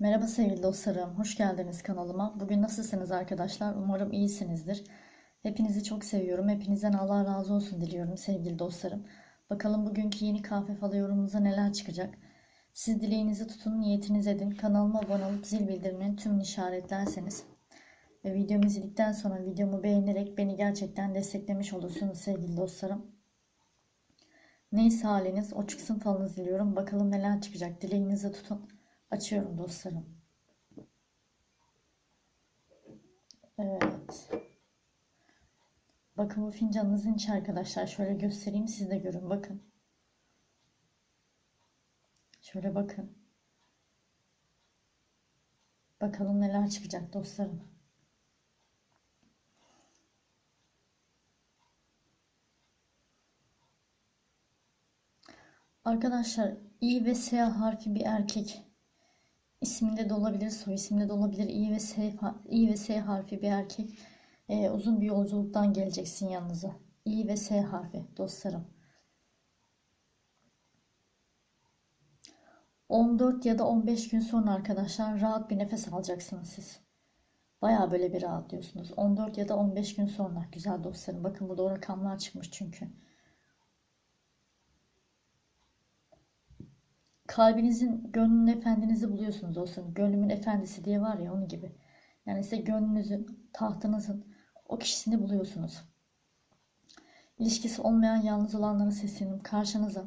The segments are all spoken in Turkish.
Merhaba sevgili dostlarım, hoş geldiniz kanalıma. Bugün nasılsınız arkadaşlar? Umarım iyisinizdir. Hepinizi çok seviyorum. Hepinizden Allah razı olsun diliyorum sevgili dostlarım. Bakalım bugünkü yeni kahve falı yorumumuza neler çıkacak. Siz dileğinizi tutun, niyetiniz edin. Kanalıma abone olup zil bildirimini tüm işaretlerseniz ve videomu izledikten sonra videomu beğenerek beni gerçekten desteklemiş olursunuz sevgili dostlarım. Neyse haliniz o çıksın falınız diliyorum. Bakalım neler çıkacak. Dileğinizi tutun. Açıyorum dostlarım. Evet. Bakın bu fincanınızın içi arkadaşlar. Şöyle göstereyim siz de görün. Bakın. Şöyle bakın. Bakalım neler çıkacak dostlarım. Arkadaşlar İ ve S harfi bir erkek. İsminde de olabilir, soy isminde de olabilir. İ ve S, İ ve S harfi bir erkek. Ee, uzun bir yolculuktan geleceksin yanınıza. İ ve S harfi dostlarım. 14 ya da 15 gün sonra arkadaşlar rahat bir nefes alacaksınız siz. Baya böyle bir rahatlıyorsunuz. 14 ya da 15 gün sonra güzel dostlarım. Bakın burada o rakamlar çıkmış çünkü. Kalbinizin gönlünün efendinizi buluyorsunuz dostlarım. Gönlümün efendisi diye var ya onun gibi. Yani size gönlünüzün, tahtınızın o kişisini buluyorsunuz. İlişkisi olmayan yalnız olanlara sesleniyorum. Karşınıza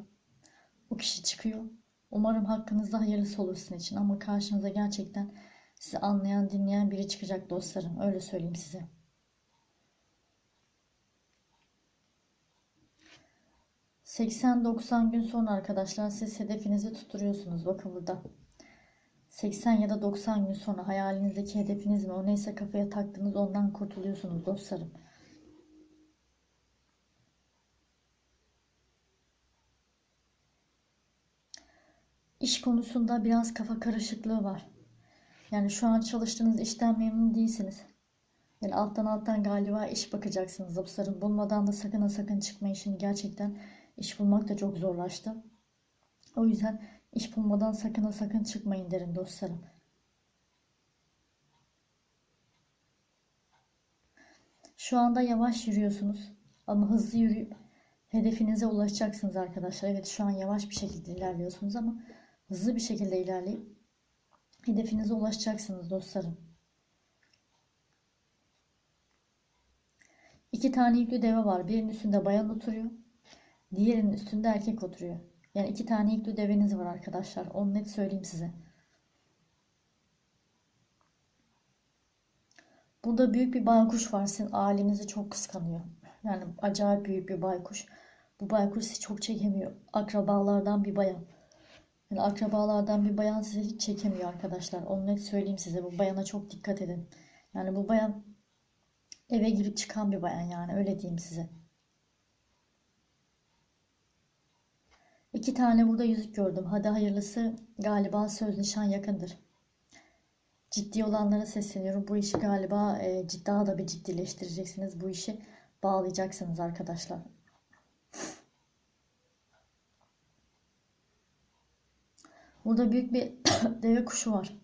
o kişi çıkıyor. Umarım hakkınızda hayırlısı olur sizin için. Ama karşınıza gerçekten sizi anlayan, dinleyen biri çıkacak dostlarım. Öyle söyleyeyim size. 80-90 gün sonra arkadaşlar siz hedefinizi tutturuyorsunuz. Bakın burada. 80 ya da 90 gün sonra hayalinizdeki hedefiniz mi? O neyse kafaya taktınız ondan kurtuluyorsunuz dostlarım. İş konusunda biraz kafa karışıklığı var. Yani şu an çalıştığınız işten memnun değilsiniz. Yani alttan alttan galiba iş bakacaksınız dostlarım. Bulmadan da sakın sakın çıkma işini gerçekten İş bulmak da çok zorlaştı. O yüzden iş bulmadan sakın sakın çıkmayın derim dostlarım. Şu anda yavaş yürüyorsunuz ama hızlı yürüyüp hedefinize ulaşacaksınız arkadaşlar. Evet şu an yavaş bir şekilde ilerliyorsunuz ama hızlı bir şekilde ilerleyip hedefinize ulaşacaksınız dostlarım. İki tane yüklü deve var. Birinin üstünde bayan oturuyor. Diğerinin üstünde erkek oturuyor. Yani iki tane yüklü deveniz var arkadaşlar. Onu net söyleyeyim size. Burada büyük bir baykuş var. Sizin ailenizi çok kıskanıyor. Yani acayip büyük bir baykuş. Bu baykuş sizi çok çekemiyor. Akrabalardan bir bayan. Yani akrabalardan bir bayan sizi hiç çekemiyor arkadaşlar. Onu net söyleyeyim size. Bu bayana çok dikkat edin. Yani bu bayan eve girip çıkan bir bayan yani öyle diyeyim size. İki tane burada yüzük gördüm. Hadi hayırlısı galiba söz nişan yakındır. Ciddi olanlara sesleniyorum. Bu işi galiba e, daha da bir ciddileştireceksiniz. Bu işi bağlayacaksınız arkadaşlar. Burada büyük bir deve kuşu var.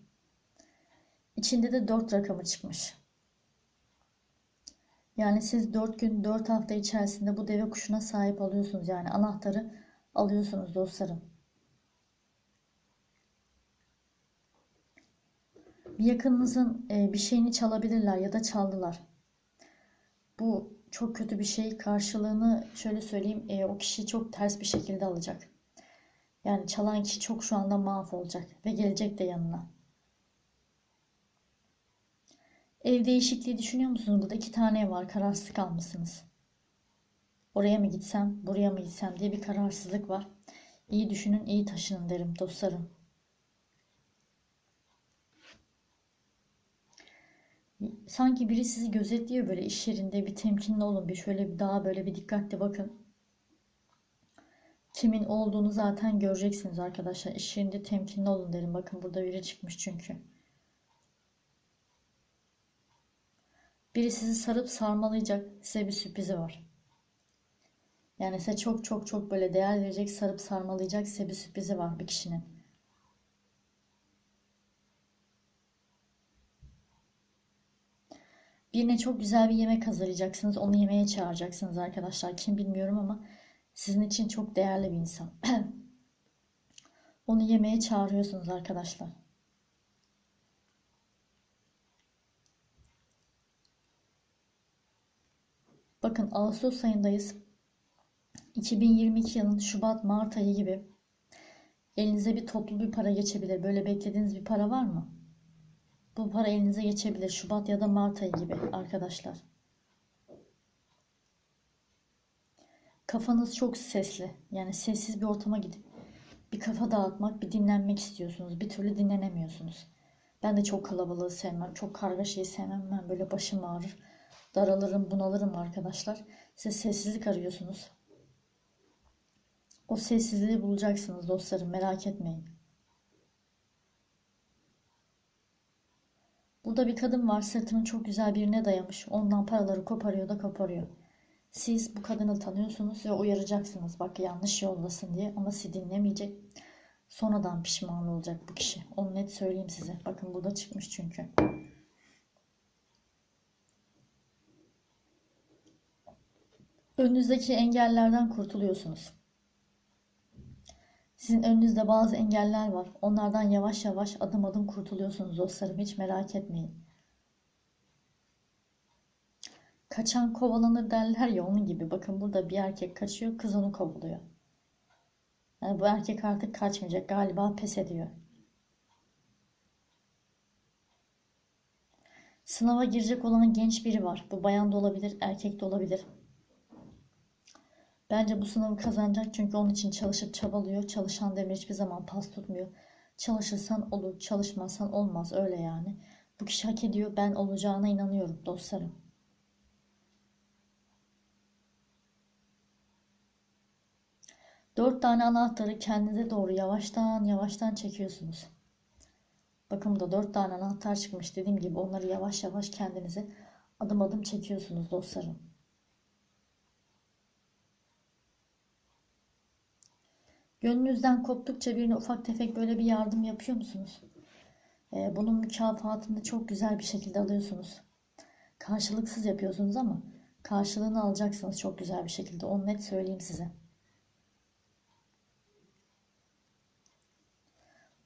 İçinde de 4 rakamı çıkmış. Yani siz 4 gün 4 hafta içerisinde bu deve kuşuna sahip oluyorsunuz. Yani anahtarı alıyorsunuz dostlarım. Bir yakınınızın e, bir şeyini çalabilirler ya da çaldılar. Bu çok kötü bir şey. Karşılığını şöyle söyleyeyim e, o kişi çok ters bir şekilde alacak. Yani çalan kişi çok şu anda mahvolacak ve gelecek de yanına. Ev değişikliği düşünüyor musunuz? Burada iki tane var. Kararsız kalmışsınız. Oraya mı gitsem, buraya mı gitsem diye bir kararsızlık var. İyi düşünün, iyi taşının derim dostlarım. Sanki biri sizi gözetliyor böyle iş yerinde bir temkinli olun bir şöyle bir daha böyle bir dikkatli bakın. Kimin olduğunu zaten göreceksiniz arkadaşlar. İş yerinde temkinli olun derim. Bakın burada biri çıkmış çünkü. Biri sizi sarıp sarmalayacak. Size bir sürprizi var. Yani size çok çok çok böyle değer verecek, sarıp sarmalayacak size bir sürprizi var bir kişinin. Birine çok güzel bir yemek hazırlayacaksınız. Onu yemeğe çağıracaksınız arkadaşlar. Kim bilmiyorum ama sizin için çok değerli bir insan. Onu yemeğe çağırıyorsunuz arkadaşlar. Bakın Ağustos ayındayız. 2022 yılının Şubat-Mart ayı gibi elinize bir toplu bir para geçebilir. Böyle beklediğiniz bir para var mı? Bu para elinize geçebilir. Şubat ya da Mart ayı gibi arkadaşlar. Kafanız çok sesli. Yani sessiz bir ortama gidip bir kafa dağıtmak, bir dinlenmek istiyorsunuz. Bir türlü dinlenemiyorsunuz. Ben de çok kalabalığı sevmem. Çok kargaşayı sevmem. Ben böyle başım ağrır. Daralırım, bunalırım arkadaşlar. Siz sessizlik arıyorsunuz. O sessizliği bulacaksınız dostlarım. Merak etmeyin. Burada bir kadın var. Sırtını çok güzel birine dayamış. Ondan paraları koparıyor da koparıyor. Siz bu kadını tanıyorsunuz ve uyaracaksınız. Bak yanlış yoldasın diye. Ama sizi dinlemeyecek. Sonradan pişman olacak bu kişi. Onu net söyleyeyim size. Bakın burada çıkmış çünkü. Önünüzdeki engellerden kurtuluyorsunuz. Sizin önünüzde bazı engeller var. Onlardan yavaş yavaş adım adım kurtuluyorsunuz dostlarım. Hiç merak etmeyin. Kaçan kovalanır derler ya onun gibi. Bakın burada bir erkek kaçıyor, kız onu kovalıyor. Yani bu erkek artık kaçmayacak. Galiba pes ediyor. Sınava girecek olan genç biri var. Bu bayan da olabilir, erkek de olabilir. Bence bu sınavı kazanacak çünkü onun için çalışıp çabalıyor. Çalışan demir hiçbir zaman pas tutmuyor. Çalışırsan olur, çalışmazsan olmaz öyle yani. Bu kişi hak ediyor. Ben olacağına inanıyorum dostlarım. Dört tane anahtarı kendinize doğru yavaştan yavaştan çekiyorsunuz. Bakın burada dört tane anahtar çıkmış. Dediğim gibi onları yavaş yavaş kendinize adım adım çekiyorsunuz dostlarım. Gönlünüzden koptukça birine ufak tefek böyle bir yardım yapıyor musunuz? Ee, bunun mükafatını çok güzel bir şekilde alıyorsunuz. Karşılıksız yapıyorsunuz ama karşılığını alacaksınız çok güzel bir şekilde. Onu net söyleyeyim size.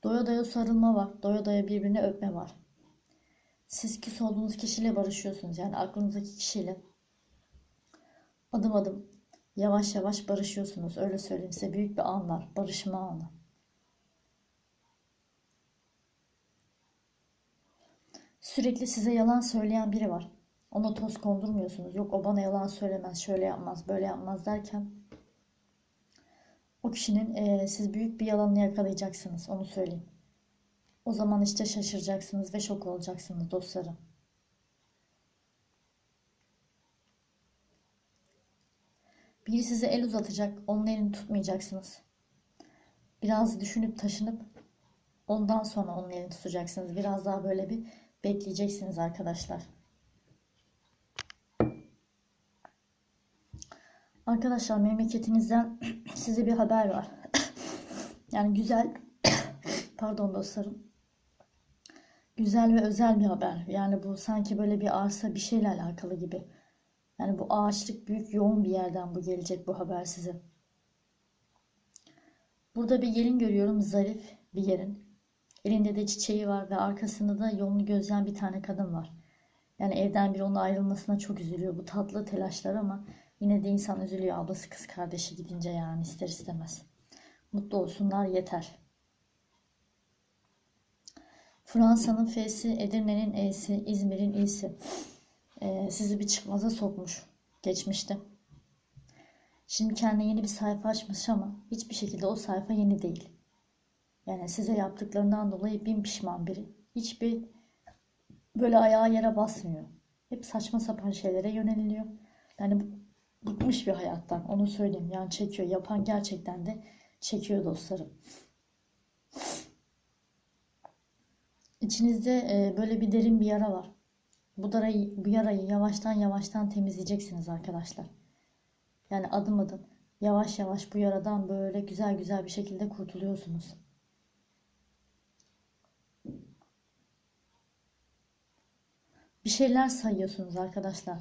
Doya doya sarılma var. Doya doya birbirine öpme var. Siz küs olduğunuz kişiyle barışıyorsunuz. Yani aklınızdaki kişiyle adım adım yavaş yavaş barışıyorsunuz. Öyle söyleyeyim size. Büyük bir an var. Barışma anı. Sürekli size yalan söyleyen biri var. Ona toz kondurmuyorsunuz. Yok o bana yalan söylemez, şöyle yapmaz, böyle yapmaz derken o kişinin e, siz büyük bir yalanını yakalayacaksınız. Onu söyleyeyim. O zaman işte şaşıracaksınız ve şok olacaksınız dostlarım. Biri size el uzatacak. Onun elini tutmayacaksınız. Biraz düşünüp taşınıp ondan sonra onun elini tutacaksınız. Biraz daha böyle bir bekleyeceksiniz arkadaşlar. Arkadaşlar memleketinizden size bir haber var. yani güzel pardon dostlarım. Güzel ve özel bir haber. Yani bu sanki böyle bir arsa bir şeyle alakalı gibi. Yani bu ağaçlık büyük yoğun bir yerden bu gelecek bu haber size. Burada bir gelin görüyorum zarif bir yerin. Elinde de çiçeği var ve arkasında da yolunu gözleyen bir tane kadın var. Yani evden bir onun ayrılmasına çok üzülüyor bu tatlı telaşlar ama Yine de insan üzülüyor ablası kız kardeşi gidince yani ister istemez. Mutlu olsunlar yeter. Fransa'nın F'si, Edirne'nin E'si, İzmir'in İ'si. Ee, sizi bir çıkmaza sokmuş geçmişte. Şimdi kendine yeni bir sayfa açmış ama hiçbir şekilde o sayfa yeni değil. Yani size yaptıklarından dolayı bin pişman biri. Hiçbir böyle ayağı yere basmıyor. Hep saçma sapan şeylere yöneliliyor. Yani bıkmış bir hayattan. Onu söyleyeyim. Yani çekiyor. Yapan gerçekten de çekiyor dostlarım. İçinizde e, böyle bir derin bir yara var. Bu yarayı, bu yarayı yavaştan yavaştan temizleyeceksiniz arkadaşlar. Yani adım adım yavaş yavaş bu yaradan böyle güzel güzel bir şekilde kurtuluyorsunuz. bir şeyler sayıyorsunuz arkadaşlar.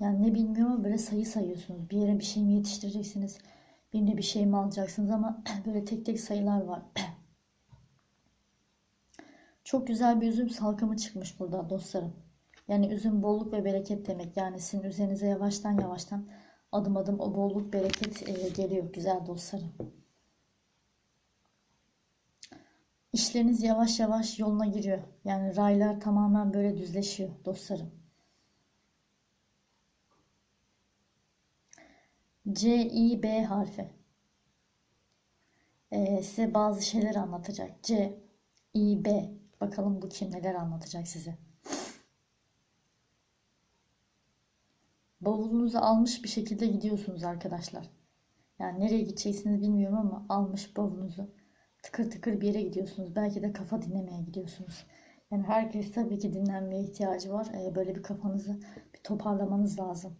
Yani ne bilmiyorum böyle sayı sayıyorsunuz. Bir yere bir şey mi yetiştireceksiniz? Birine bir şey mi alacaksınız ama böyle tek tek sayılar var. Çok güzel bir üzüm salkımı çıkmış burada dostlarım. Yani üzüm bolluk ve bereket demek. Yani sizin üzerinize yavaştan yavaştan adım adım o bolluk bereket e, geliyor güzel dostlarım. İşleriniz yavaş yavaş yoluna giriyor. Yani raylar tamamen böyle düzleşiyor dostlarım. C, I, B harfi. Ee, size bazı şeyler anlatacak. C, I, B. Bakalım bu kim neler anlatacak size. Bavulunuzu almış bir şekilde gidiyorsunuz arkadaşlar. Yani nereye gideceksiniz bilmiyorum ama almış bavulunuzu. Tıkır tıkır bir yere gidiyorsunuz. Belki de kafa dinlemeye gidiyorsunuz. Yani herkes tabii ki dinlenmeye ihtiyacı var. Ee, böyle bir kafanızı bir toparlamanız lazım.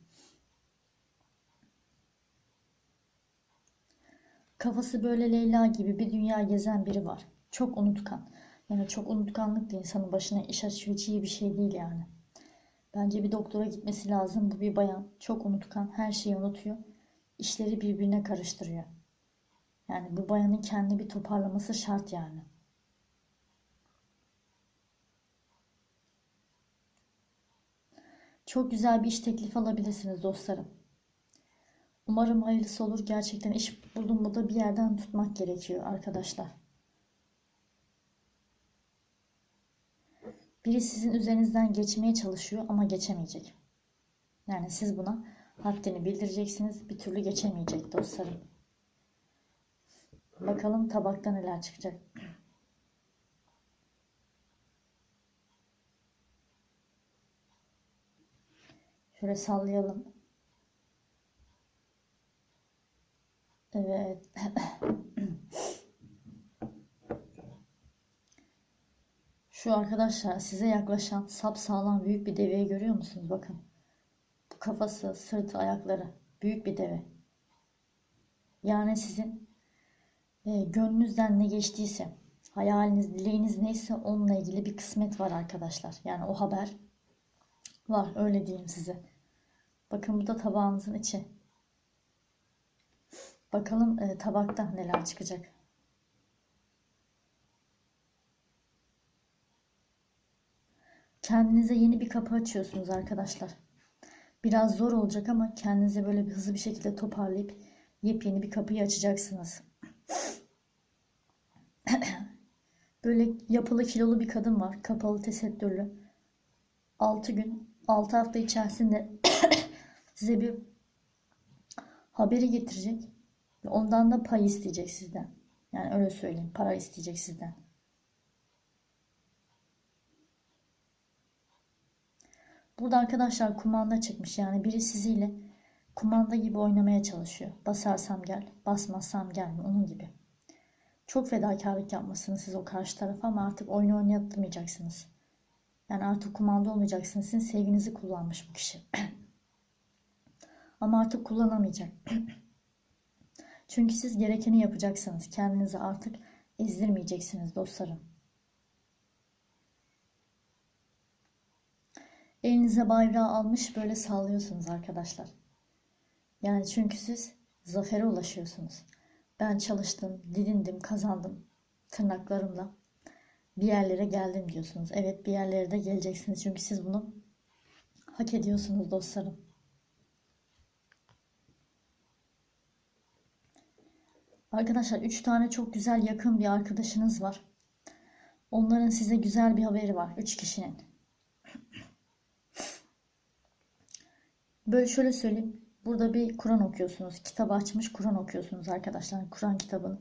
Kafası böyle Leyla gibi bir dünya gezen biri var. Çok unutkan. Yani çok unutkanlık da insanın başına iş açıyor. Hiç iyi bir şey değil yani. Bence bir doktora gitmesi lazım. Bu bir bayan. Çok unutkan. Her şeyi unutuyor. İşleri birbirine karıştırıyor. Yani bu bayanın kendi bir toparlaması şart yani. Çok güzel bir iş teklifi alabilirsiniz dostlarım. Umarım hayırlısı olur. Gerçekten iş buldum mu da bir yerden tutmak gerekiyor arkadaşlar. Biri sizin üzerinizden geçmeye çalışıyor ama geçemeyecek. Yani siz buna haddini bildireceksiniz. Bir türlü geçemeyecek dostlarım. Bakalım tabakta neler çıkacak. Şöyle sallayalım. Evet. Şu arkadaşlar size yaklaşan sapsağlam büyük bir deveyi görüyor musunuz? Bakın. Bu kafası, sırtı, ayakları. Büyük bir deve. Yani sizin e, gönlünüzden ne geçtiyse, hayaliniz, dileğiniz neyse onunla ilgili bir kısmet var arkadaşlar. Yani o haber var. Öyle diyeyim size. Bakın bu da tabağınızın içi. Bakalım e, tabakta neler çıkacak. Kendinize yeni bir kapı açıyorsunuz arkadaşlar. Biraz zor olacak ama kendinize böyle bir hızlı bir şekilde toparlayıp yepyeni bir kapıyı açacaksınız. böyle yapılı kilolu bir kadın var. Kapalı tesettürlü. 6 gün, 6 hafta içerisinde size bir haberi getirecek. Ondan da pay isteyecek sizden. Yani öyle söyleyeyim. Para isteyecek sizden. Burada arkadaşlar kumanda çıkmış. Yani biri siziyle kumanda gibi oynamaya çalışıyor. Basarsam gel, basmazsam gelme. Onun gibi. Çok fedakarlık yapmasınız siz o karşı tarafa ama artık oyunu oynatmayacaksınız. Yani artık kumanda olmayacaksınız. Sizin sevginizi kullanmış bu kişi. ama artık kullanamayacak. Çünkü siz gerekeni yapacaksınız. Kendinizi artık ezdirmeyeceksiniz dostlarım. Elinize bayrağı almış böyle sallıyorsunuz arkadaşlar. Yani çünkü siz zafere ulaşıyorsunuz. Ben çalıştım, didindim, kazandım tırnaklarımla. Bir yerlere geldim diyorsunuz. Evet bir yerlere de geleceksiniz. Çünkü siz bunu hak ediyorsunuz dostlarım. Arkadaşlar 3 tane çok güzel yakın bir arkadaşınız var. Onların size güzel bir haberi var. 3 kişinin. Böyle şöyle söyleyeyim. Burada bir Kur'an okuyorsunuz. Kitap açmış Kur'an okuyorsunuz arkadaşlar. Kur'an kitabını.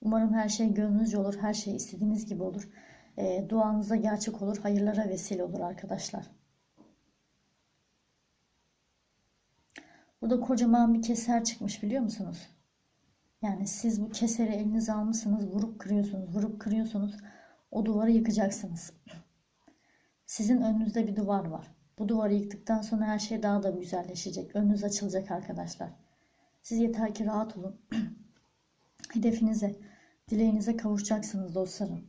Umarım her şey gönlünüzce olur. Her şey istediğiniz gibi olur. E, duanıza gerçek olur. Hayırlara vesile olur arkadaşlar. Burada kocaman bir keser çıkmış biliyor musunuz? Yani siz bu keseri elinize almışsınız, vurup kırıyorsunuz, vurup kırıyorsunuz. O duvarı yıkacaksınız. Sizin önünüzde bir duvar var. Bu duvarı yıktıktan sonra her şey daha da güzelleşecek. Önünüz açılacak arkadaşlar. Siz yeter ki rahat olun. Hedefinize, dileğinize kavuşacaksınız dostlarım.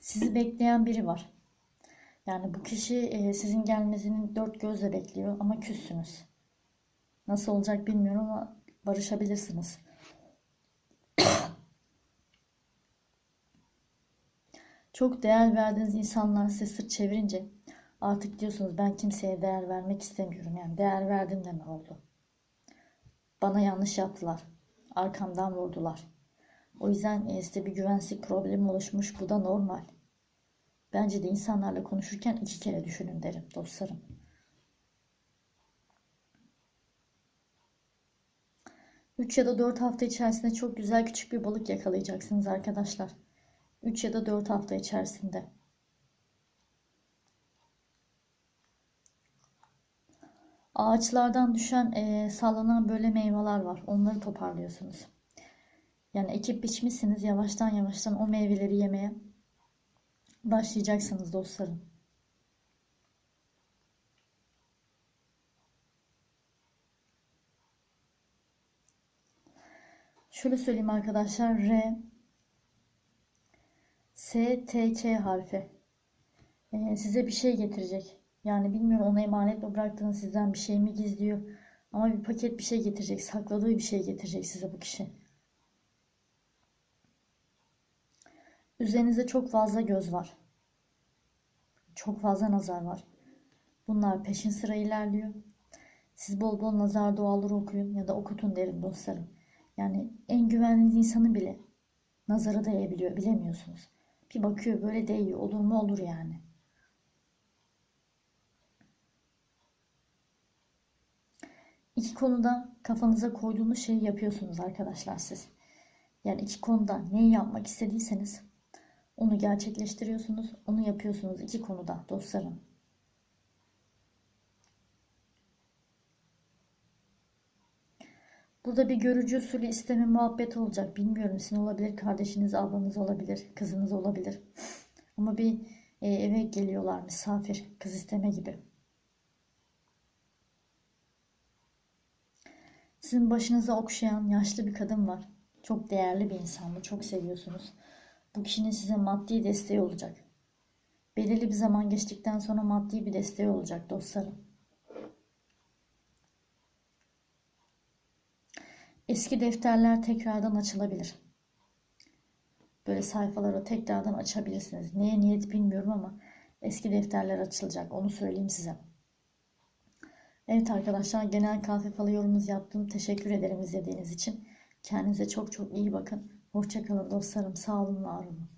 Sizi bekleyen biri var. Yani bu kişi e, sizin gelmesini dört gözle bekliyor ama küssünüz. Nasıl olacak bilmiyorum ama barışabilirsiniz. Çok değer verdiğiniz insanlar size sırt çevirince artık diyorsunuz ben kimseye değer vermek istemiyorum. Yani değer verdim de ne oldu? Bana yanlış yaptılar. Arkamdan vurdular. O yüzden size bir güvensizlik problemi oluşmuş. Bu da normal. Bence de insanlarla konuşurken iki kere düşünün derim dostlarım. Üç ya da dört hafta içerisinde çok güzel küçük bir balık yakalayacaksınız arkadaşlar. 3 ya da 4 hafta içerisinde. Ağaçlardan düşen e, sallanan böyle meyveler var. Onları toparlıyorsunuz. Yani ekip biçmişsiniz yavaştan yavaştan o meyveleri yemeye başlayacaksınız dostlarım. Şöyle söyleyeyim arkadaşlar. R STK harfi. Ee, size bir şey getirecek. Yani bilmiyorum ona emanet mi bıraktığını sizden bir şey mi gizliyor. Ama bir paket bir şey getirecek. Sakladığı bir şey getirecek size bu kişi. Üzerinizde çok fazla göz var. Çok fazla nazar var. Bunlar peşin sıra ilerliyor. Siz bol bol nazar duaları okuyun ya da okutun derim dostlarım. Yani en güvendiğiniz insanı bile nazara değebiliyor bilemiyorsunuz. Bir bakıyor böyle değiyor. Olur mu olur yani. İki konuda kafanıza koyduğunuz şeyi yapıyorsunuz arkadaşlar siz. Yani iki konuda neyi yapmak istediyseniz onu gerçekleştiriyorsunuz. Onu yapıyorsunuz iki konuda dostlarım. Burada bir görücü usulü isteme muhabbet olacak. Bilmiyorum sizin olabilir, kardeşiniz, ablanız olabilir, kızınız olabilir. Ama bir e, eve geliyorlar misafir, kız isteme gibi. Sizin başınıza okşayan yaşlı bir kadın var. Çok değerli bir insan bu, çok seviyorsunuz. Bu kişinin size maddi desteği olacak. Belirli bir zaman geçtikten sonra maddi bir desteği olacak dostlarım. Eski defterler tekrardan açılabilir. Böyle sayfaları tekrardan açabilirsiniz. Neye niyet bilmiyorum ama eski defterler açılacak. Onu söyleyeyim size. Evet arkadaşlar genel kahve falı yorumumuz yaptım. Teşekkür ederim izlediğiniz için. Kendinize çok çok iyi bakın. Hoşçakalın dostlarım. Sağ olun, var olun.